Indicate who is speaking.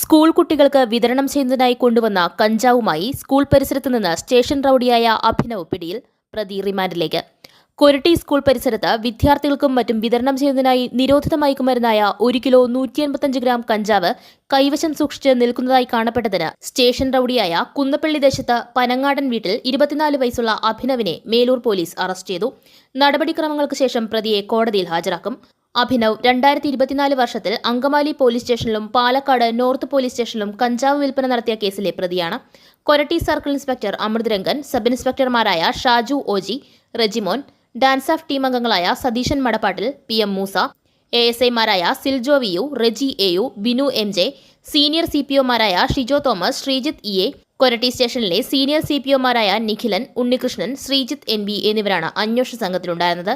Speaker 1: School കുട്ടികൾക്ക് വിതരണം ചെയ്യുന്നതിനായി കൊണ്ടുവന്ന കഞ്ചാവുമായി സ്കൂൾ പരിസരത്ത് നിന്ന് സ്റ്റേഷൻ റൌഡിയായ അഭിനവ് പിടിയിൽ പ്രതി റിമാൻഡിലേക്ക്. കൊരട്ടി സ്കൂൾ പരിസരത്ത് വിദ്യാർത്ഥികൾക്കും മറ്റും വിതരണം ചെയ്യുന്നതിനായി നിരോധിത മയക്കുമരുന്നായ ഒരു കിലോ നൂറ്റി എൺപത്തഞ്ച് ഗ്രാം കഞ്ചാവ് കൈവശം സൂക്ഷിച്ച് നിൽക്കുന്നതായി കാണപ്പെട്ടതിന് സ്റ്റേഷൻ റൌഡിയായ കുന്നപ്പള്ളി ദേശത്ത് പനങ്ങാടൻ വീട്ടിൽ ഇരുപത്തിനാല് വയസ്സുള്ള അഭിനവിനെ മേലൂർ പോലീസ് അറസ്റ്റ് ചെയ്തു. നടപടിക്രമങ്ങൾക്ക് ശേഷം പ്രതിയെ കോടതിയിൽ ഹാജരാക്കും. അഭിനവ് രണ്ടായിരത്തി ഇരുപത്തിനാല് വർഷത്തിൽ അങ്കമാലി പോലീസ് സ്റ്റേഷനിലും പാലക്കാട് നോർത്ത് പോലീസ് സ്റ്റേഷനിലും കഞ്ചാവ് വിൽപ്പന നടത്തിയ കേസിലെ പ്രതിയാണ്. Koratty circle inspector Amrit Rangan sub ഇൻസ്പെക്ടർമാരായ Shaju O G Rejimon DANSAF team അംഗങ്ങളായ Satheesan Madappattil P M Moosa A S ഐമാരായ Siljo V U Reji A U Binu M J senior C P ഒമാരായ Shijo Thomas Sreejith E A Koratty സ്റ്റേഷനിലെ senior C P ഒമാരായ Nikhilan Unnikrishnan Sreejith N B എന്നിവരാണ് അന്വേഷണ സംഘത്തിലുണ്ടായിരുന്നത്.